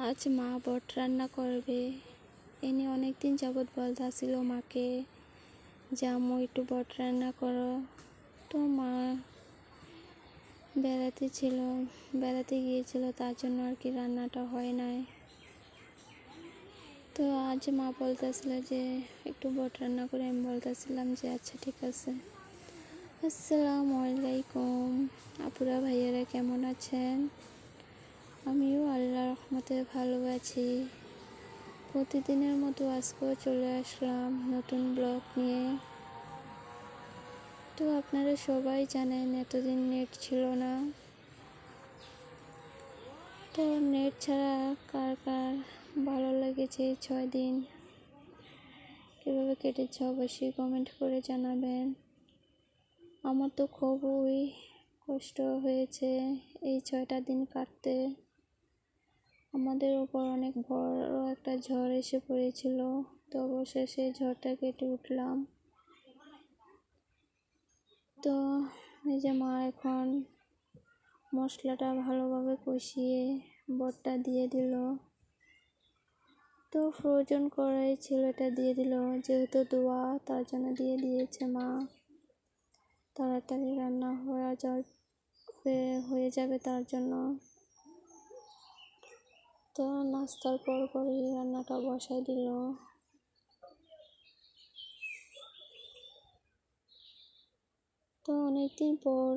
আজ মা বট রান্না করবে। এনে অনেক দিন যাবৎ বলতে বলতেছিল মাকে। যে একটু বট রান্না করো। তো মা বেড়াতে ছিল, বেড়াতে গিয়েছিল, তার জন্য আর কি রান্নাটা হয় নাই। তো আজ মা বলতেছিল যে, একটু বট রান্না করে আমি বলতেছিলাম যে আচ্ছা ঠিক আছে। আসসালামু আলাইকুম। আপুরা ভাইয়ারা কেমন আছেন? আমিও আল্লাহ রহমতে ভালো আছি প্রতিদিনের মতো আজকেও চলে আসলাম নতুন ব্লগ নিয়ে। তো আপনারা সবাই জানেন এতদিন নেট ছিল না। তো নেট ছাড়া কার কার ভালো লেগেছে ছয় দিন? কীভাবে কেটেছে অবশ্যই কমেন্ট করে জানাবেন। আমার তো খুবই কষ্ট হয়েছে এই ছয়টা দিন কাটতে। আমাদের উপর অনেক বড় একটা ঝড় এসে পড়েছিল। তো অবশেষে ঝড়টা কেটে উঠলাম। তো এই যে মা এখন মশলাটা ভালোভাবে কষিয়ে বটটা দিয়ে দিল। তো ফ্রোজন করাই ছিল, এটা দিয়ে দিল। যেহেতু দোয়া, তার জন্য দিয়ে দিয়েছে মা। তাড়াতাড়ি রান্না যাওয়ার হয়ে হয়ে যাবে তার জন্য। তো নাস্তার পর পরই রান্নাটা বসাই দিল। তো অনেকদিন পর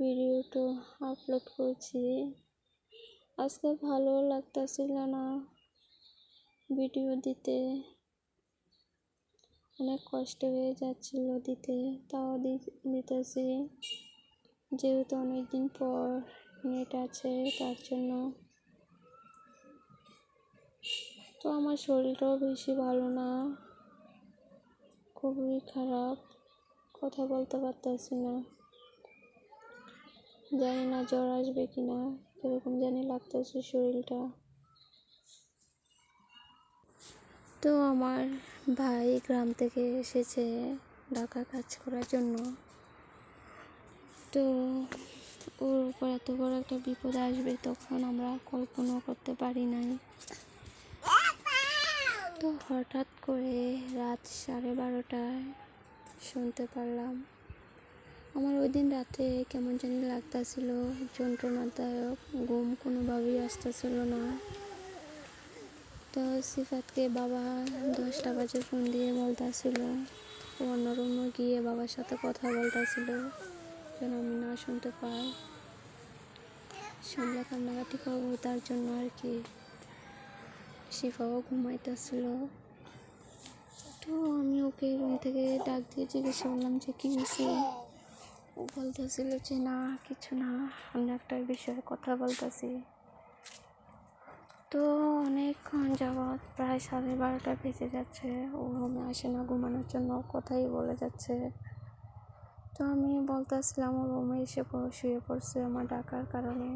ভিডিওটা আপলোড করছি। আজকে ভালো লাগতেছিল না ভিডিও দিতে। অনেক কষ্ট হয়ে যাচ্ছিল দিতে, তাও দিতেছি। যেহেতু অনেকদিন পর নেট আছে, তার জন্য তো আমার শরীরটাও বেশি ভালো না। খুবই খারাপ। কথা বলতে পারতেছি না। জানি না জ্বর আসবে কি না কীরকম জানি লাগতেছে শরীরটা। তো আমার ভাই গ্রাম থেকে এসেছে ঢাকা কাজ করার জন্য। তো ওর উপর এত বড় একটা বিপদ আসবে তখন আমরা কল্পনা করতে পারি নাই। তো হঠাৎ করে রাত সাড়ে বারোটায় শুনতে পারলাম। আমার ওই দিন রাতে কেমন জানি লাগতাছিল, যন্ত্রণাদায়ক, ঘুম কোনোভাবেই আসতেছিল না। তো সিফাতকে বাবা দশটা বাজে ফোন দিয়ে বলতেছিল অন্য রুমে গিয়ে বাবার সাথে কথা বলতেছিল, যেন আমি না শুনতে পাই। শুনলে কান্নাকাটি করব তার জন্য আর কি শিফাও ঘুমাইতেছিল। তো আমি ওকে রুম থেকে ডাক দিয়ে জিজ্ঞেস করলাম যে, কী হয়েছে ও বলতেছিল যে, না, কিছু না, অন্য একটা বিষয়ে কথা বলতেছি। তো অনেকক্ষণ যাবৎ প্রায় সাড়ে বারোটা বেজে যাচ্ছে। ও রুমে আসে না, ঘুমানোর জন্য কথাই বলে যাচ্ছে। তো আমি বলতেছিলাম, ও রুমে এসে শুয়ে পড়ছে আমার ডাকার কারণে।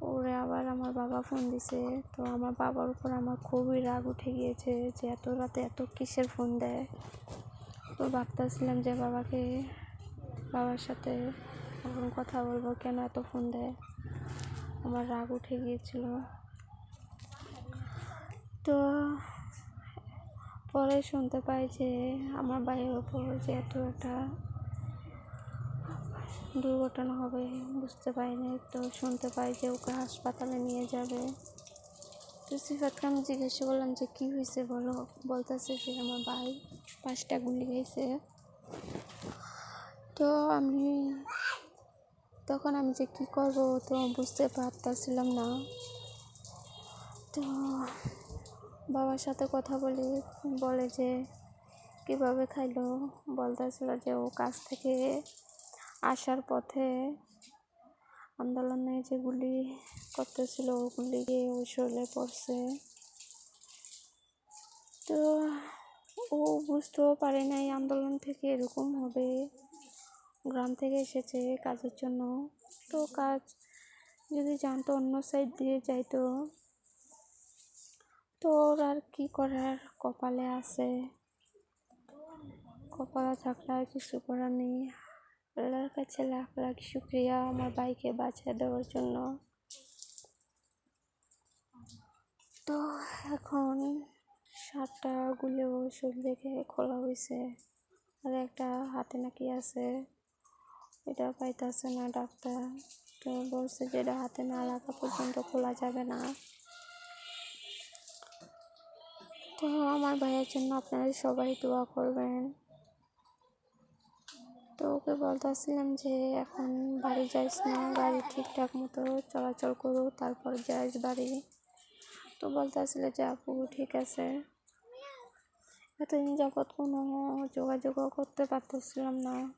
ওরে আবার আমার বাবা ফোন দিছে। তো আমার বাবার উপর আমার খুবই রাগ উঠে গিয়েছে যে এত রাতে এত কিসের ফোন দেয়? তো ভাবতেছিলাম যে বাবাকে, বাবার সাথে এখন কথা বলব, কেন এত ফোন দেয়? আমার রাগ উঠে গিয়েছিল। তো পরে শুনতে পাই যে আমার ভাইয়ের ওপর যে এত একটা দুর্ঘটনা হবে, বুঝতে পারিনি, তো শুনতে পাই যে ওকে হাসপাতালে নিয়ে যাবে। তো সিফাতকে আমি জিজ্ঞাসা করলাম যে, কী হয়েছে বলো? বলতেছে যে, আমার ভাই পাঁচটা গুলি গেছে তো আমি তখন আমি যে, কী করব? তো বুঝতে পারতেছিলাম না। তো বাবার সাথে কথা বলি, বলে যে, কীভাবে খাইলো? বলতেছিল যে, ও কাছ থেকে আসার পথে আন্দোলনে যেগুলি করতেছিল, ওগুলি গিয়ে ও শরীরে পড়ছে। তো ও বুঝতেও পারে নাই আন্দোলন থেকে এরকম হবে। গ্রাম থেকে এসেছে কাজের জন্য। তো কাজ যদি জানতো অন্য সাইড দিয়ে যাইতো। তো ওর আর কী করার কপালে আছে। কপালে থাকলে আর কিছু করার নেই। আল্লাহর কাছে লাখ লাখ শুক্রিয়া আমার বাইকে বাঁচিয়ে দেওয়ার জন্য। তো এখন সাতটা গুলে ওষুধ দেখে খোলা হয়েছে আর একটা হাতে নাকি আছে। এটা পাইতেছে না ডাক্তার। তো বলছে যে এটা হাতে না লাগা পর্যন্ত খোলা যাবে না। তো আমার ভাইয়ের জন্য আপনারা সবাই দোয়া করবেন। তো ওকে বলতেছিলাম যে, এখন বাড়ি যাইস না গাড়ি ঠিকঠাক মতো চলাচল করো, তারপর যাইস বাড়ি। তো বলতেছিল যে, আপু, ঠিক আছে। এতদিন যাবৎ কোনো যোগাযোগও করতে পারতেছিলাম না।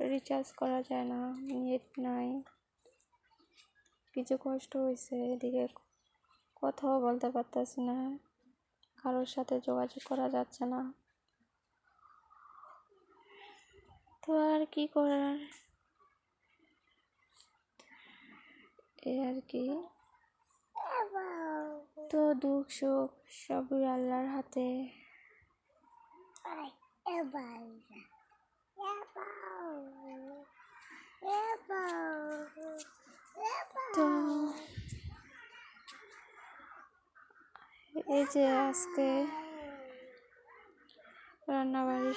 রিচার্জ করা যায় না, নেট নাই। কিছু কষ্ট হয়েছে এদিকে কথাও বলতে পারতেছি না। কারোর সাথে যোগাযোগ করা যাচ্ছে না। তো আর কি করার? এ আর কি। তো দুঃখ, সুখ সবই আল্লাহর হাতে। তো এই যে আজকে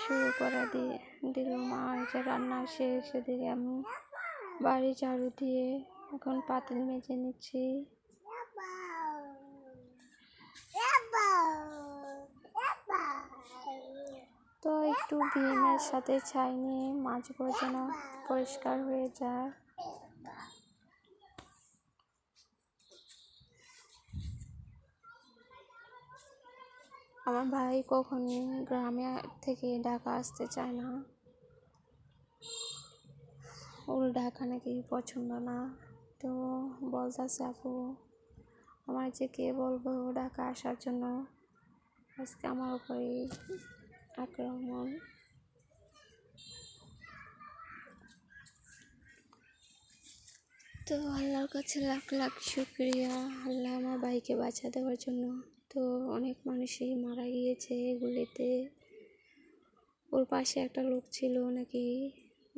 শুরু করা দিয়ে দিল মা হয়েছে রান্না শেষ, এদিকে আমি বাড়ি ঝাড়ু দিয়ে এখন পাতিল মেজে নিচ্ছি। তো একটু ভিমের সাথে ছাই নিয়ে মাছগুলো যেন পরিষ্কার হয়ে যায়। আমার ভাই কখন গ্রামে থেকে ঢাকা আসতে চায় না। ওর ঢাকা নাকি পছন্দ না। তো বলতেছে, আপু, আমার যে কে বলব ঢাকা আসার জন্য? আজকে আমার উপরেই আক্রমণ। তো আল্লাহর কাছে লাখ লাখ শুক্রিয়া। আল্লাহ আমার ভাইকে বাঁচা দেওয়ার জন্য। তো অনেক মানুষই মারা গিয়েছে এগুলিতে ওর পাশে একটা লোক ছিল নাকি,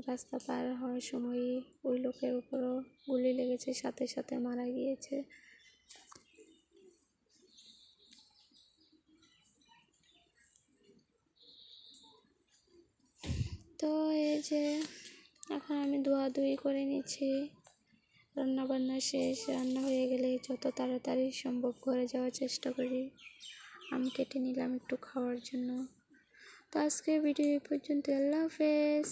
রাস্তা পার হওয়ার সময় ওই লোকের উপরও গুলি লেগেছে, সাথে সাথে মারা গিয়েছে। তো এই যে, এখন আমি ধোয়াধুয়ি করে নিচ্ছি। রান্না বান্না শেষ, রান্না হয়ে গেলে যত তাড়াতাড়ি সম্ভব ঘরে যাওয়ার চেষ্টা করি। আম কেটে নিলাম একটু খাওয়ার জন্য। তো আজকে ভিডিও এই পর্যন্ত। আল্লাহ হাফেজ।